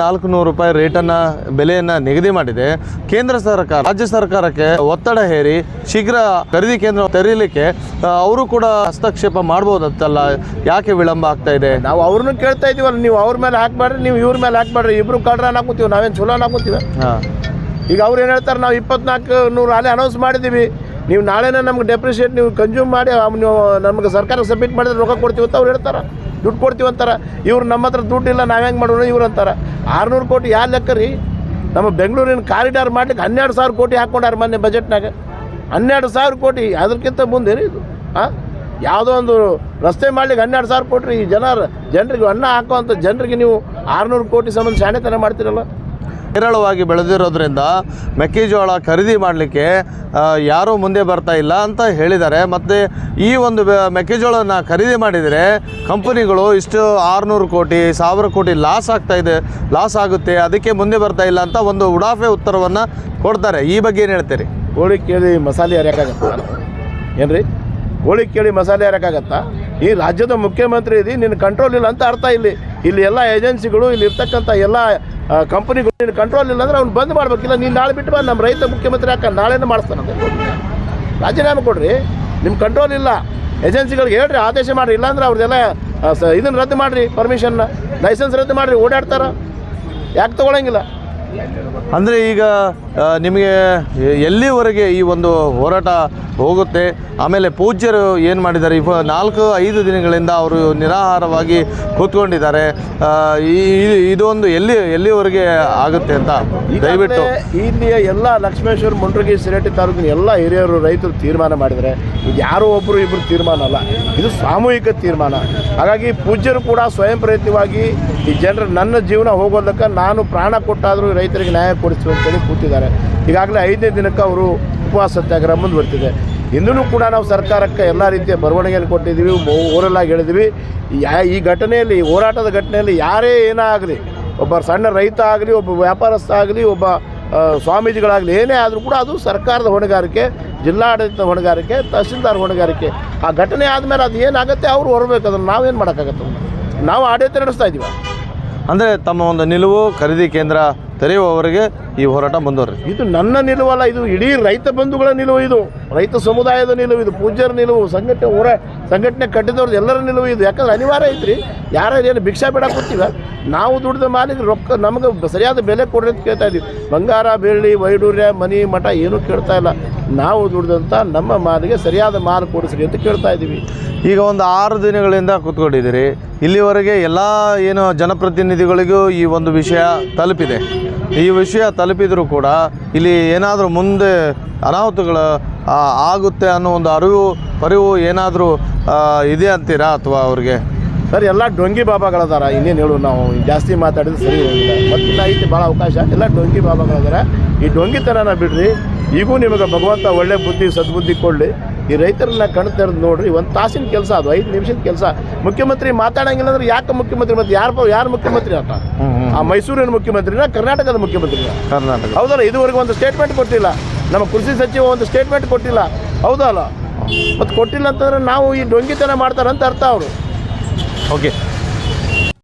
ನಾಲ್ಕು ನೂರು ರೂಪಾಯಿ ರೇಟನ್ನು ಬೆಲೆಯನ್ನು ನಿಗದಿ ಮಾಡಿದೆ. ಕೇಂದ್ರ ಸರ್ಕಾರ ರಾಜ್ಯ ಸರ್ಕಾರಕ್ಕೆ ಒತ್ತಡ ಹೇರಿ ಶೀಘ್ರ ಖರೀದಿ ಕೇಂದ್ರ ತೆರೀಲಿಕ್ಕೆ ಅವರು ಕೂಡ ಹಸ್ತಕ್ಷೇಪ ಮಾಡ್ಬೋದತ್ತಲ್ಲ ಯಾಕೆ ವಿಳಂಬ ಆಗ್ತಾ ಇದೆ? ನಾವು ಅವ್ರನ್ನೂ ಕೇಳ್ತಾ ಇದೀವಲ್ಲ ನೀವು ಅವ್ರ ಮೇಲೆ ಹಾಕ್ಬೇಡ್ರಿ ನೀವು ಇವ್ರ ಮೇಲೆ ಹಾಕ್ಬೇಡ್ರಿ ಇಬ್ರು ಕಳ್ರ ಹಾಕೋತೀವಿ ನಾವೇನು ಚಲೋ ಹಾಕೋತೀವಿ ಹಾಂ. ಈಗ ಅವ್ರು ಏನು ಹೇಳ್ತಾರೆ ನಾವು ಇಪ್ಪತ್ನಾಲ್ಕು ನೂರು ಅಲ್ಲೇ ಅನೌನ್ಸ್ ಮಾಡಿದ್ದೀವಿ ನೀವು ನಾಳೆನೇ ನಮ್ಗೆ ಡೆಪ್ರಿಷಿಯೇಟ್ ನೀವು ಕನ್ಸ್ಯೂಮ್ ಮಾಡಿ ನೀವು ನಮ್ಗೆ ಸರ್ಕಾರಕ್ಕೆ ಸಬ್ಮಿಟ್ ಮಾಡಿದ್ರೆ ರೊಕ್ಕ ಕೊಡ್ತೀವಿ ಅಂತ ಅವ್ರು ಹೇಳ್ತಾರೆ. ದುಡ್ಡು ಕೊಡ್ತೀವಿ ಅಂತಾರೆ. ಇವ್ರು ನಮ್ಮ ಹತ್ರ ದುಡ್ಡಿಲ್ಲ, ನಾವು ಹೆಂಗೆ ಮಾಡೋಣ? ಇವ್ರು ಅಂತಾರೆ. ಆರುನೂರು ಕೋಟಿ ಯಾವ ಲೆಕ್ಕ ರೀ? ನಮ್ಮ ಬೆಂಗಳೂರಿನ ಕಾರಿಡಾರ್ ಮಾಡ್ಲಿಕ್ಕೆ ಹನ್ನೆರಡು ಸಾವಿರ ಕೋಟಿ ಹಾಕ್ಕೊಂಡಾರ ಮೊನ್ನೆ ಬಜೆಟ್ನಾಗ. ಹನ್ನೆರಡು ಸಾವಿರ ಕೋಟಿ. ಅದಕ್ಕಿಂತ ಮುಂದೆ ರೀ ಇದು. ಹಾಂ ಯಾವುದೋ ಒಂದು ರಸ್ತೆ ಮಾಡ್ಲಿಕ್ಕೆ ಹನ್ನೆರಡು ಸಾವಿರ ಕೋಟಿ ಈ ಜನರ ಜನರಿಗೆ ಅನ್ನ ಹಾಕುವಂಥ ಜನರಿಗೆ ನೀವು ಆರುನೂರು ಕೋಟಿ ಸಂಬಂಧ ಶಾಣೆತನ ಮಾಡ್ತೀರಲ್ಲ? ಹೇರಳವಾಗಿ ಬೆಳೆದಿರೋದ್ರಿಂದ ಮೆಕ್ಕೆಜೋಳ ಖರೀದಿ ಮಾಡಲಿಕ್ಕೆ ಯಾರೂ ಮುಂದೆ ಬರ್ತಾ ಇಲ್ಲ ಅಂತ ಹೇಳಿದ್ದಾರೆ. ಮತ್ತು ಈ ಒಂದು ಮೆಕ್ಕೆಜೋಳನ ಖರೀದಿ ಮಾಡಿದರೆ ಕಂಪನಿಗಳು ಇಷ್ಟು ಆರುನೂರು ಕೋಟಿ, ಸಾವಿರ ಕೋಟಿ ಲಾಸ್ ಆಗ್ತಾ ಇದೆ, ಲಾಸ್ ಆಗುತ್ತೆ, ಅದಕ್ಕೆ ಮುಂದೆ ಬರ್ತಾ ಇಲ್ಲ ಅಂತ ಒಂದು ಉಡಾಫೆ ಉತ್ತರವನ್ನು ಕೊಡ್ತಾರೆ. ಈ ಬಗ್ಗೆ ಏನು ಹೇಳ್ತೀರಿ? ಕೋಳಿ ಕೇಳಿ ಮಸಾಲೆ ಹರಿಯೋಕ್ಕಾಗತ್ತಾ? ಏನ್ರಿ? ಕೋಳಿ ಕೇಳಿ ಮಸಾಲೆ ಹರಿಯೋಕ್ಕಾಗತ್ತಾ? ಈ ರಾಜ್ಯದ ಮುಖ್ಯಮಂತ್ರಿ ಇದಿ ನಿನ್ನ ಕಂಟ್ರೋಲ್ ಇಲ್ಲ ಅಂತ ಅರ್ಥ ಇಲ್ಲಿ. ಇಲ್ಲಿ ಎಲ್ಲ ಏಜೆನ್ಸಿಗಳು, ಇಲ್ಲಿ ಇರ್ತಕ್ಕಂಥ ಎಲ್ಲ ಕಂಪನಿಗಳು ನೀನು ಕಂಟ್ರೋಲ್ ಇಲ್ಲ ಅಂದ್ರೆ ಅವ್ನು ಬಂದ್ ಮಾಡಬೇಕಿಲ್ಲ ನೀನು ನಾಳೆ ಬಿಟ್ಟು ಬಂದು ನಮ್ಮ ರೈತ ಮುಖ್ಯಮಂತ್ರಿ ಹಾಕ ನಾಳೆನೇ ಮಾಡಿಸ್ತಾನಂತೆ ರಾಜೀನಾಮೆ ಕೊಡ್ರಿ. ನಿಮ್ಮ ಕಂಟ್ರೋಲ್ ಇಲ್ಲ. ಏಜೆನ್ಸಿಗಳಿಗೆ ಹೇಳ್ರಿ, ಆದೇಶ ಮಾಡಿರಿ. ಇಲ್ಲಾಂದ್ರೆ ಅವ್ರದ್ದೆಲ್ಲ ಇದನ್ನು ರದ್ದು ಮಾಡಿರಿ ಪರ್ಮಿಷನ್ನ ಲೈಸೆನ್ಸ್ ರದ್ದು ಮಾಡಿರಿ, ಓಡಾಡ್ತಾರ. ಯಾಕೆ ತೊಗೊಳಂಗಿಲ್ಲ? ಅಂದರೆ ಈಗ ನಿಮಗೆ ಎಲ್ಲಿವರೆಗೆ ಈ ಒಂದು ಹೋರಾಟ ಹೋಗುತ್ತೆ? ಆಮೇಲೆ ಪೂಜ್ಯರು ಏನು ಮಾಡಿದ್ದಾರೆ? ಇವ ನಾಲ್ಕು ಐದು ದಿನಗಳಿಂದ ಅವರು ನಿರಾಹಾರವಾಗಿ ಕೂತ್ಕೊಂಡಿದ್ದಾರೆ. ಈ ಇದೊಂದು ಎಲ್ಲಿ ಎಲ್ಲಿವರೆಗೆ ಆಗುತ್ತೆ ಅಂತ ದಯವಿಟ್ಟು. ಇಲ್ಲಿಯ ಎಲ್ಲ ಲಕ್ಷ್ಮೇಶ್ವರ ಮುಂಡ್ರಗಿ ಸಿರೇಟಿ ತಾಲೂಕಿನ ಎಲ್ಲ ಹಿರಿಯರು ರೈತರು ತೀರ್ಮಾನ ಮಾಡಿದರೆ ಇದು ಯಾರೋ ಒಬ್ಬರು ಇಬ್ಬರು ತೀರ್ಮಾನ ಅಲ್ಲ. ಇದು ಸಾಮೂಹಿಕ ತೀರ್ಮಾನ. ಹಾಗಾಗಿ ಪೂಜ್ಯರು ಕೂಡ ಸ್ವಯಂ ಪ್ರೇರಿತವಾಗಿ ಈ ಜನರು ನನ್ನ ಜೀವನ ಹೋಗೋದಕ್ಕೆ ನಾನು ಪ್ರಾಣ ಕೊಟ್ಟಾದರೂ ರೈತರಿಗೆ ನ್ಯಾಯ ಕೊಡಿಸ್ತೀವಿ ಅಂತೇಳಿ ಕೂತಿದ್ದಾರೆ. ಈಗಾಗಲೇ ಐದನೇ ದಿನಕ್ಕೆ ಅವರು ಉಪವಾಸ ಸತ್ಯಾಗ್ರಹ ಮುಂದುವರೆದಿದೆ ಇನ್ನೂ ಕೂಡ ನಾವು ಸರ್ಕಾರಕ್ಕೆ ಎಲ್ಲ ರೀತಿಯ ಬರವಣಿಗೆಯನ್ನು ಕೊಟ್ಟಿದ್ದೀವಿ ಓರಲ್ಲಾಗಿ ಹೇಳಿದ್ವಿ ಯಾ- ಈ ಘಟನೆಯಲ್ಲಿ, ಈ ಹೋರಾಟದ ಘಟನೆಯಲ್ಲಿ ಯಾರೇ ಏನೇ ಆಗಲಿ ಒಬ್ಬ ಸಣ್ಣ ರೈತ ಆಗಲಿ, ಒಬ್ಬ ವ್ಯಾಪಾರಸ್ಥ ಆಗಲಿ, ಒಬ್ಬ ಸ್ವಾಮೀಜಿಗಳಾಗಲಿ, ಏನೇ ಆದರೂ ಕೂಡ ಅದು ಸರ್ಕಾರದ ಹೊಣೆಗಾರಿಕೆ, ಜಿಲ್ಲಾಡಳಿತದ ಹೊಣೆಗಾರಿಕೆ, ತಹಸೀಲ್ದಾರ್ ಹೊಣೆಗಾರಿಕೆ. ಆ ಘಟನೆ ಆದಮೇಲೆ ಅದು ಏನಾಗುತ್ತೆ? ಅವರು ಹೊರಬೇಕು ಅದನ್ನು ನಾವೇನು ಮಾಡೋಕ್ಕಾಗತ್ತೆ? ನಾವು ಆಡಳಿತ ನಡೆಸ್ತಾ ಇದ್ದೀವಿ. ಅಂದರೆ ತಮ್ಮ ಒಂದು ನಿಲುವು ಖರೀದಿ ಕೇಂದ್ರ ತೆರೆಯುವವರಿಗೆ ಈ ಹೋರಾಟ ಮುಂದುವರಿ ಇದು ನನ್ನ ನಿಲುವಲ್ಲ ಇದು ಇಡೀ ರೈತ ಬಂಧುಗಳ ನಿಲುವು ಇದು. ರೈತ ಸಮುದಾಯದ ನಿಲುವು ಇದು, ಪೂಜ್ಯರ ನಿಲುವು, ಸಂಘಟನೆ ಹೋರ ಸಂಘಟನೆ ಕಟ್ಟಿದವ್ರದ್ದು ಎಲ್ಲರ ನಿಲುವು ಇದು. ಯಾಕಂದ್ರೆ ಅನಿವಾರ್ಯ ಐತ್ರಿ, ಯಾರು ಏನು ಭಿಕ್ಷಾ ಬೇಡಕ್ಕೆ ಕೂತೀವ ನಾವು ದುಡ್ದ ಮಾಲಿಗೆ ರೊಕ್ಕ ನಮಗೆ ಸರಿಯಾದ ಬೆಲೆ ಕೊಡ್ರಿ ಅಂತ ಕೇಳ್ತಾ ಇದ್ದೀವಿ. ಬಂಗಾರ, ಬೆಳ್ಳಿ ವೈಡೂರ್ಯ ಮನಿ, ಮಠ ಏನೂ ಕೇಳ್ತಾ ಇಲ್ಲ. ನಾವು ದುಡ್ದಂಥ ನಮ್ಮ ಮಾಲಿಗೆ ಸರಿಯಾದ ಮಾಲು ಕೊಡಿಸ್ರಿ ಅಂತ ಕೇಳ್ತಾ ಇದ್ದೀವಿ. ಈಗ ಒಂದು ಆರು ದಿನಗಳಿಂದ ಕೂತ್ಕೊಂಡಿದ್ದೀರಿ. ಇಲ್ಲಿವರೆಗೆ ಎಲ್ಲ ಏನು ಜನಪ್ರತಿನಿಧಿಗಳಿಗೂ ಈ ಒಂದು ವಿಷಯ ತಲುಪಿದೆ. ಈ ವಿಷಯ ತಲುಪಿದರೂ ಕೂಡ ಇಲ್ಲಿ ಏನಾದರೂ ಮುಂದೆ ಅನಾಹುತಗಳು ಆಗುತ್ತೆ ಅನ್ನೋ ಒಂದು ಅರಿವು ಪರಿವು ಏನಾದರೂ ಇದೆ ಅಂತೀರಾ ಅಥವಾ ಅವ್ರಿಗೆ? ಸರ್, ಎಲ್ಲ ಡೊಂಗಿ ಬಾಬಾಗಳದಾರ. ಇನ್ನೇನು ಹೇಳು ನಾವು ಜಾಸ್ತಿ ಮಾತಾಡಿದ್ರೆ ಸರಿ ಹೋಗಿಲ್ಲ ಮತ್ತಿಲ್ಲ ಐತಿ ಭಾಳ ಅವಕಾಶ. ಎಲ್ಲ ಡೊಂಗಿ ಬಾಬಾಗಳದಾರ. ಈ ಡೊಂಗಿ ಥರನ ಬಿಡ್ರಿ. ಈಗೂ ನಿಮಗೆ ಭಗವಂತ ಒಳ್ಳೆ ಬುದ್ಧಿ, ಸದ್ಬುದ್ಧಿ ಕೊಡಲಿ. ಈ ರೈತರನ್ನ ಕಣ್ ತೆರೆದು ನೋಡ್ರಿ ಒಂದು ತಾಸಿನ ಕೆಲಸ ಅದು ಐದು ನಿಮಿಷದ ಕೆಲಸ. ಮುಖ್ಯಮಂತ್ರಿ ಮಾತಾಡಂಗಿಲ್ಲ ಅಂದ್ರೆ ಯಾಕೆ ಮುಖ್ಯಮಂತ್ರಿ ಮತ್ತೆ ಯಾರು ಯಾರು ಮುಖ್ಯಮಂತ್ರಿ ಅಂತ? ಆ ಮೈಸೂರಿನ ಮುಖ್ಯಮಂತ್ರಿನ ಕರ್ನಾಟಕದ ಮುಖ್ಯಮಂತ್ರಿನ. ಕರ್ನಾಟಕ. ಹೌದಲ್ಲ ಇದುವರೆಗೂ ಒಂದು ಸ್ಟೇಟ್ಮೆಂಟ್ ಕೊಟ್ಟಿಲ್ಲ. ನಮ್ಮ ಕೃಷಿ ಸಚಿವ ಒಂದು ಸ್ಟೇಟ್ಮೆಂಟ್ ಕೊಟ್ಟಿಲ್ಲ. ಹೌದಲ್ಲ? ಮತ್ತು ಕೊಟ್ಟಿಲ್ಲ ಅಂತಂದ್ರೆ ನಾವು ಈ ಡೊಂಗಿತನ ಮಾಡ್ತಾರಂತ ಅರ್ಥ ಅವರು. ಓಕೆ